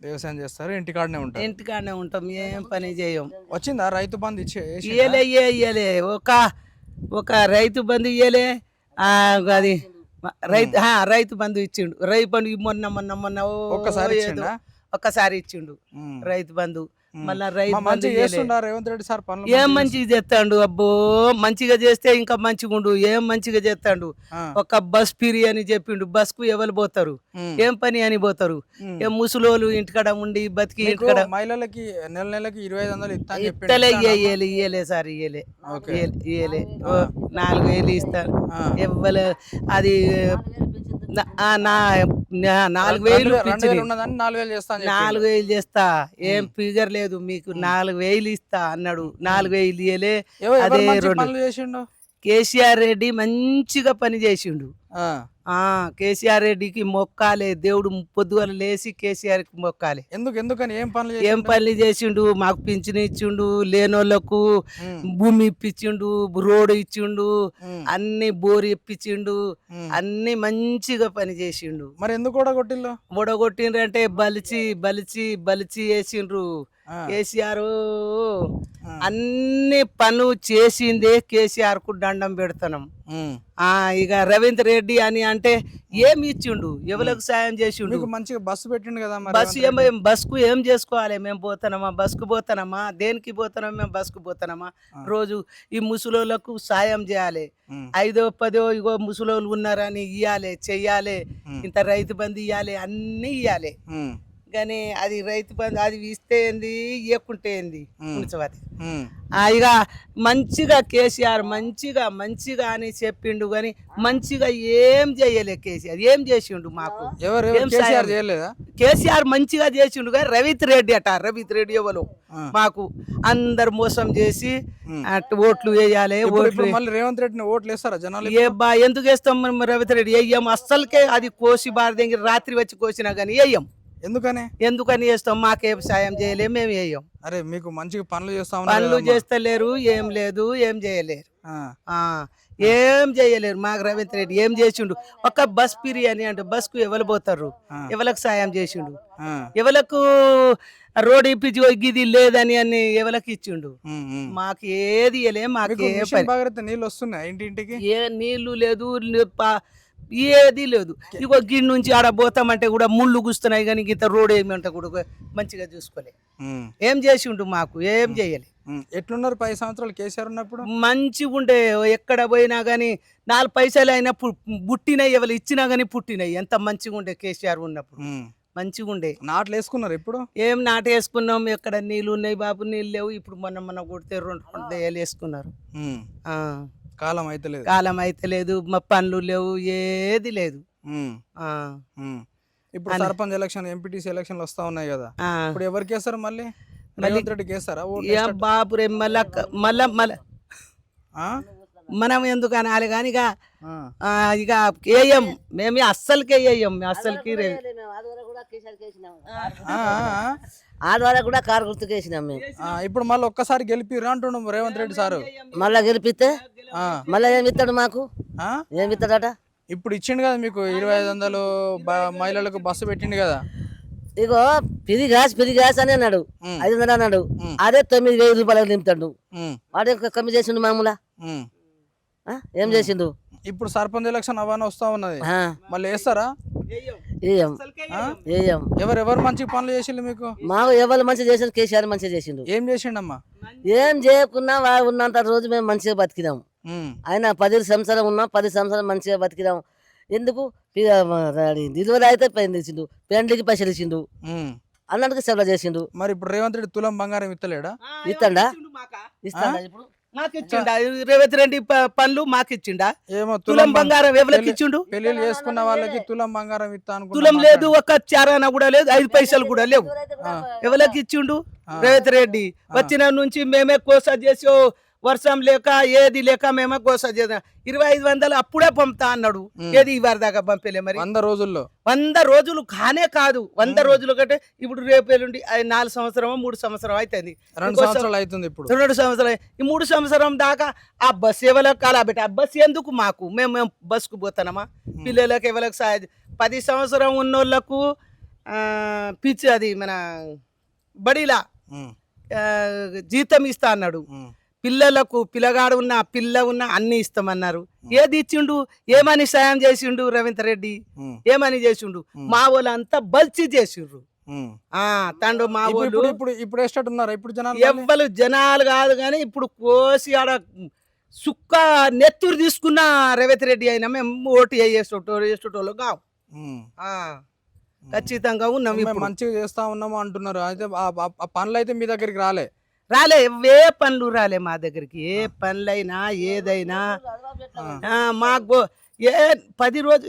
వ్యవసాయం చేస్తారు ఇంటికాడనే ఉంటారు. ఇంటికాడనే ఉంటాం ఏం పని చేయం. వచ్చిందా? రైతు బంధు ఇచ్చే? ఇయ్యలే ఇయ్యే ఇయ్యలే. ఒక ఒక రైతు బంధు ఇయ్యలే. అది రైతు రైతు బంధు ఇచ్చిండు. రైతు బంధు మొన్న మొన్న మొన్న ఒక్కసారి? ఒక్కసారి ఇచ్చిండు. రైతు బంధు. మళ్ళా రైతు ఏం మంచిగా చేస్తాడు అబ్బో మంచిగా చేస్తే ఇంకా మంచిగా ఉండు ఏం మంచిగా చేస్తాడు. ఒక బస్ పిరి అని చెప్పిండు బస్కు ఎవరు పోతారు. ఏం పని అని పోతారు. ఏం ముసలోళ్ళు ఇంటికాడ ఉండి బతికి ఇంటికాడ మహిళలకి నెల నెలకి ఇరవై ఐదు వందలు. ఇస్తలే? ఇయ్యలే ఇయ్యలే సార్ ఇయ్యలే. ఇయ్యలే- నాలుగు వేలు ఇస్తాను ఆ. ఇవ్వలే అది నాలుగు వేలు నాలుగు వేలు చేస్తా అని చెప్పిండు. నాలుగు వేలు చేస్తా. ఏం ఫిగర్ లేదు మీకు. నాలుగు వేలు ఇస్తా అన్నాడు. నాలుగు వేలు ఇయ్యలే. ఎవరు అదే రెండు. కేసీఆర్ రెడ్డి మంచిగా పని చేసిండు. కేసీఆర్ రెడ్డికి మొక్కాలే దేవుడు పొద్దుగల లేచి కేసీఆర్కి మొక్కాలి ఎందుకు ఎందుకని ఏం పనులు ఏం? పనులు చేసిండు మాకు పింఛన్ ఇచ్చిండు లేనోళ్ళకు ఉమ్. భూమి ఇప్పించిండు రోడ్డు ఇచ్చిండు. అన్ని బోర్ ఇప్పించిండు. అన్ని మంచిగా పని చేసిండు మరి ఎందుకు కొట్టిల్లు బుడగొట్టిండ్రంటే బలిచి బలిచి బలిచి వేసిండ్రు. కేసీఆర్. అన్ని పనులు చేసిందే కేసీఆర్కు దండం పెడతాం. ఆ ఇక రవీంద్ర రెడ్డి అని అంటే ఏమి ఇచ్చిండు? ఎవరికి సాయం చేసిండు? మంచిగా బస్సు పెట్టిండు కదా బస్సు ఏం బస్కు ఏం చేసుకోవాలి? మేము పోతున్నామా బస్కు పోతున్నామా దేనికి పోతున్నాం మేము బస్కు పోతున్నామా రోజు ఈ ముసలోళ్ళకు సాయం చేయాలి. ఐదో పదో ఇగో ముసలోళ్ళు ఉన్నారని ఇయ్యాలి చెయ్యాలి. ఇంత రైతు బంధు ఇవ్వాలి అన్నీ ఉమ్. కానీ అది రైతు బంధు అది ఇస్తే ఏంది? ఇవ్వకుంటే ఏంది. ఆ, ఇక మంచిగా కేసీఆర్ మంచిగా మంచిగా అని చెప్పిండు కానీ మంచిగా ఏం చేయలే కేసీఆర్. ఏం చేసిండు మాకు? ఏం కేసీఆర్ మంచిగా చేసిండు కానీ రవిత్ రెడ్డి అట రవిత్ రెడ్డి ఎవరు. మాకు అందరు మోసం చేసి ఓట్లు వేయాలి ఓట్లు రేవంత్ రెడ్డిని ఓట్లు వేస్తారా జనాలు ఏ బా ఎందుకు వేస్తాం రవిత్ రెడ్డి? వేయం అస్సలకే అది కోసి బారి దగ్గర రాత్రి వచ్చి కోసినా కానీ వేయం ఎందుకని? ఎందుకని వేస్తాం మాకేం సాయం చేయలేం మేము వేయం అరే మీకు మంచిగా పనులు చేస్తా పనులు. చేస్తలేరు ఏం లేదు ఏం చేయలేరు. ఏం చేయలేరు మాకు రవీంద్ర రెడ్డి ఏం చేసిండు? ఒక బస్ బిర్యానీ అంటే బస్కు ఎవరు పోతారు. ఎవరికి సాయం చేసిండు. ఎవలకు రోడ్ ఇప్పించి "ఓ గిది లేదని అని ఎవరికి ఇచ్చిండు. మాకు ఏది మాకు ఏ నీళ్ళు వస్తున్నాయి ఇంటింటికి ఏ నీళ్ళు లేదు ఏది లేదు. ఇగో గిన్నె నుంచి ఆడ పోతామంటే కూడా ముళ్ళు గుస్తున్నాయి కానీ ఇంత రోడ్ ఏమంటే కూడా మంచిగా చూసుకోలే ఏం చేసిండు మాకు ఏం చేయలే. ఎట్లున్నారు పది సంవత్సరాలు కేసీఆర్ ఉన్నప్పుడు? మంచిగా ఉండే ఎక్కడ పోయినా కానీ నాలుగు పైసలు అయినా పుట్టినాయి ఎవరు ఇచ్చినా కానీ పుట్టినాయి. ఎంత మంచిగా ఉండే కేసీఆర్ ఉన్నప్పుడు. మంచిగా ఉండే. నాట్లు వేసుకున్నారు ఎప్పుడు? ఏం నాటేసుకున్నాం ఎక్కడ నీళ్ళు ఉన్నాయి బాబు నీళ్ళు లేవు. ఇప్పుడు మొన్న మొన్న కొడితే రెండు రెండు దయ్యాలు వేసుకున్నారు. కాలం అయితే లేదు. కాలం అయితే లేదు మా పనులు లేవు ఏది లేదు. ఆ. ఇప్పుడు సర్పంచ్ ఎలక్షన్ ఎంపీటీసీ ఎలక్షన్లు వస్తా ఉన్నాయి కదా. ఇప్పుడు ఎవరికి వేస్తారు మళ్ళీ? రేవంత్ రెడ్డికి వేస్తారా బాబు రే మళ్ళా మళ్ళా? మనం ఎందుకు అనాలి? కానీ ఇక ఇక వేయం మేము అస్సలకే వేయం అస్సలకి రే ఆ, ఆ, ఆ ద్వారా కూడా కారు గుర్తుకేసినాం మేము. ఇప్పుడు మళ్ళీ ఒక్కసారి గెలిపిర్రు అంటుండు రేవంత్ రెడ్డి సారు. మళ్ళా గెలిపిస్తే ఆ. మళ్ళా ఏమి ఇస్తాడు మాకు? ఆ? ఏమి ఇస్తాడట ఇప్పుడు ఇచ్చిండు కదా మీకు ఇరవై ఐదు వందలు బ- మహిళలకు బస్సు పెట్టిండు కదా. ఇగో పిరి గ్యాస్ పిరి గ్యాస్ అని అన్నాడు. ఐదు వందలు అన్నాడు. అదే తొమ్మిది వేలు రూపాయలకు నింపుతాడు. వాడు కమ్మి చేసిండు మామూలా? ఏం చేసిండు? ఇప్పుడు సర్పంచ్ ఎలక్షన్ అవన్నీ వస్తా ఉన్నది. మళ్ళీ వేస్తారా? ఏయం ఆ? ఏయం ఎవరు ఎవరు మంచి పనులు చేసిండు మీకు? మాకు ఎవరు మంచిగా చేసిండు కేసీఆర్ మంచిగా చేసిండు. ఏం చేసిండమ్మా? ఏం చేయకున్నా ఉన్నంత రోజు మేము మంచిగా బతికినాం. ఉమ్, ఆయన పది సంవత్సరం ఉన్నాం పది సంవత్సరాలు మంచిగా బతికినాం. ఎందుకు? నిలువలు అయితే పైన ఇచ్చిండు పెండ్లికి పైసలు ఇచ్చిండు. ఉమ్. అన్నిటికీ సేవలు చేసిండు. మరి ఇప్పుడు రేవంత్ రెడ్డి తులం బంగారం ఇస్తలేడా ఇస్తాడా? ఇస్తాడా ఇప్పుడు? మాకు ఇచ్చిండా రేవంత్ రెడ్డి ప- పనులు మాకు ఇచ్చిండా ఏమో తులం బంగారం ఎవరికి పెళ్ళి- ఇచ్చిండు? పెళ్ళిళ్ళు చేసుకున్న వాళ్ళకి తులం బంగారం ఇస్తా అనుకున్నా తులం లేదు ఒక చారాన కూడా లేదు ఐదు పైసలు కూడా లేవు. ఎవరికి ఇచ్చిండు? రేవంత్ రెడ్డి. వచ్చిన నుంచి మేమే కోస చేసి వర్షం లేక ఏది లేక మేమే కోస చేద్దాం. ఇరవై ఐదు వందలు అప్పుడే పంపుతా అన్నాడు. ఏది ఇవారి దాకా పంపలే మరి? వంద రోజుల్లో. వంద రోజులు కానే కాదు. వంద రోజులు కంటే ఇప్పుడు రేపు ఎల్లుండి అది నాలుగు సంవత్సరం మూడు సంవత్సరం అవుతుంది రెండు సంవత్సరాలు అవుతుంది ఇప్పుడు. రెండు సంవత్సరాలు ఈ మూడు సంవత్సరం దాకా ఆ బస్ ఎవరికి అలా పెట్టి ఆ బస్ ఎందుకు మాకు? మేము మేము బస్కు పోతానమా పిల్లలకి ఎవరికి సాయం? పది సంవత్సరం ఉన్నోళ్ళకు పిచ్చి అది మన బడిలా జీతం ఇస్తా అన్నాడు. పిల్లలకు పిల్లగాడు ఉన్న పిల్ల ఉన్న అన్ని ఇస్తామన్నారు. ఏది ఇచ్చిండు? ఏమని సాయం చేసిండు రవీంద్ర రెడ్డి? ఏమని చేసిండు? మా వాళ్ళంతా బల్చి చేసిండ్రు. తండ్రి మా ఇప్పుడు వాళ్ళు. ఇప్పుడు ఇప్పుడు ఉన్నారా. ఇప్పుడు జనాలు ఎవ్వరు జనాలు కాదు కానీ ఇప్పుడు కోసి ఆడ సుక్క నెత్తురు తీసుకున్న రేవంత్ రెడ్డి అయినా మేము ఓటు వేసేటోళ్ళు వేసేటోళ్ళు కావు. ఖచ్చితంగా ఉన్నాం మంచిగా చేస్తా ఉన్నాము అంటున్నారు. అయితే ఆ పనులు అయితే మీ దగ్గరికి రాలే. రాలే ఏ పనులు రాలే మా దగ్గరికి. ఏ పనులైనా ఏదైనా. ఆ, మాకు ఏ పది రోజు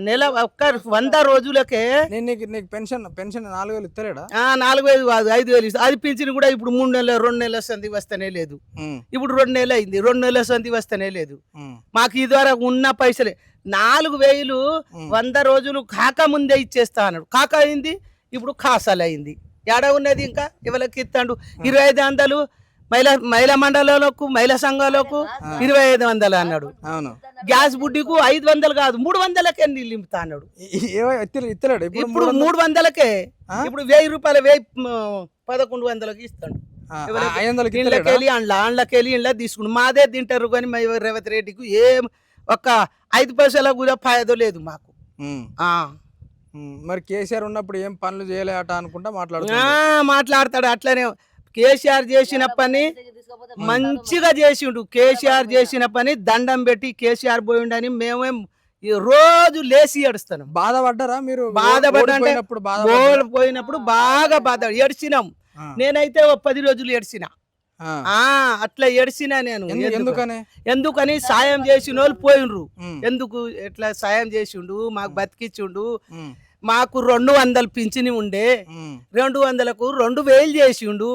నెల ఒక్క వంద రోజులకే నేను నీకు నీకు పెన్షన్ పెన్షన్ నాలుగు వేలు ఇస్తలేడా? ఆ, నాలుగు వేలు కాదు ఐదు వేలు ఇస్తా. అది పింఛన్ కూడా ఇప్పుడు మూడు నెలలు రెండు నెలల సంధి వస్తేనే లేదు. ఇప్పుడు రెండు నెలలు అయింది రెండు నెలల సంధి వస్తేనే లేదు. మాకు ఇదివరకు ఉన్న పైసలే. నాలుగు వేలు వంద రోజులు కాక ముందే ఇచ్చేస్తా అన్నాడు. కాక అయింది ఇప్పుడు ఖాసాలు అయింది ఎడ ఉన్నది ఇంకా? ఎవరికి ఇస్తాడు? ఇరవై ఐదు వందలు మహిళా మహిళా మండలాలకు మహిళా సంఘాలకు ఇరవై ఐదు వందలు అన్నాడు. అవును. గ్యాస్ బుడ్డికు ఐదు వందలు కాదు మూడు వందలకే నీళ్ళు నింపుతా అన్నాడు. ఇప్పుడు మూడు వందలు- మూడు వందలకే? ఇప్పుడు వెయ్యి రూపాయలు వెయ్యి పదకొండు వందలకి ఇస్తాడు? ఇళ్ళకెళ్ళి అండ్ల అండ్లకెళ్ళి ఇండ్ల తీసుకుని మాదే తింటారు కానీ రేవంత్ రెడ్డికి ఏం ఒక్క ఐదు పైసల కూడా ఫాయదో లేదు మాకు. మరి కేసీఆర్ ఉన్నప్పుడు ఏం పనులు చేయలే అట అనుకుంటా ఆ, మాట్లాడుతున్నారు మాట్లాడతాడు అట్లనే. కేసీఆర్ చేసిన పని మంచిగా చేసిండు. కేసీఆర్ చేసిన పని దండం పెట్టి కేసీఆర్ పోయిండని మేమేం ఈ రోజు లేచి ఏడుస్తున్నాం. బాధపడ్డారా మీరు? బాధపడ్డా పోయినప్పుడు బాగా బాధ. ఏడ్చినాం. నేనైతే ఓ పది రోజులు ఏడ్చిన. అట్లా ఏడ్చినా నేను. ఎందుకు- ఎందుకని? ఎందుకని? సాయం చేసిన వాళ్ళు పోయినరు ఎందుకు ఎట్లా సాయం చేసిండు? మాకు బతికిచ్చిండు. మాకు రెండు వందలు పింఛని ఉండే. రెండు వందలకు రెండు వేలు చేసిండు.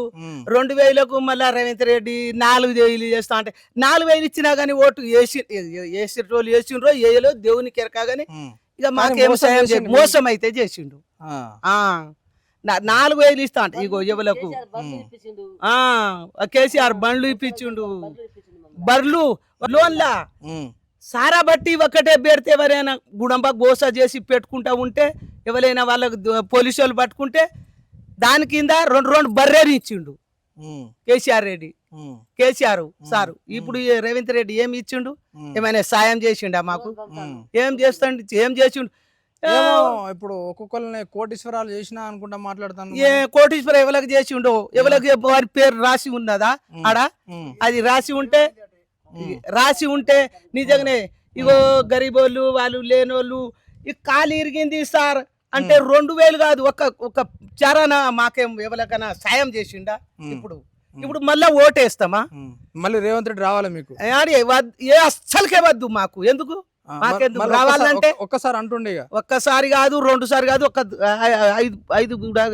రెండు వేలకు మళ్ళా రేవంత్ రెడ్డి నాలుగు వేలు చేస్తా అంటే నాలుగు వేలు ఇచ్చినా కానీ ఓటు వేసి వేసేటోళ్ళు వేసిండ్రో వేయలో దేవునికి ఎరకా కానీ ఉమ్. ఇక మాకేం మోసం సాయం మోసం అయితే చేసిండు. నాలుగు వేలు ఇస్తా అంటే. ఇగో ఎవలకు? ఆ కేసీఆర్ బండ్లు ఇప్పించిండు. బర్లు లోన్లా. సారా బట్టి ఒక్కటే పెడితే ఎవరైనా గుడంబ గోస చేసి పెట్టుకుంటా ఉంటే ఎవరైనా వాళ్ళకు పోలీసు వాళ్ళు పట్టుకుంటే దాని కింద రెండు రెండు బర్రెలు ఇచ్చిండు. కేసీఆర్ రెడ్డి. కేసీఆర్ సారు. ఇప్పుడు రేవంత్ రెడ్డి ఏమి ఇచ్చిండు? ఏమైనా సాయం చేసిండా మాకు. ఏం చేస్తాడు? ఏం చేసిండు? ఇప్పుడు ఒక్కొక్కరిని కోటీశ్వరాలు చేసినా అనుకుంటా మాట్లాడతాను ఏ కోటీశ్వర ఎవరికి చేసిండో ఎవరికి వారి పేరు రాసి ఉన్నదా? ఆడ? అది రాసి ఉంటే రాసి ఉంటే నిజంగానే ఇగో గరీబోళ్ళు వాళ్ళు లేనోళ్ళు ఈ కాలు ఇరిగింది సార్. అంటే రెండు వేలు కాదు ఒక ఒక చారాన మాకేం ఎవరికైనా సాయం చేసిండా? ఇప్పుడు ఇప్పుడు మళ్ళా ఓటేస్తామా. మళ్ళీ రేవంత్ రెడ్డి రావాలి మీకు? ఏ అస్సలకే వద్దు మాకు. ఎందుకు? మాకెందుకు? రావాలంటే ఒక్క- ఒక్కసారి అంటుండే ఒక్కసారి కాదు రెండు సారి కాదు ఒక ఐదు ఐదు కూడా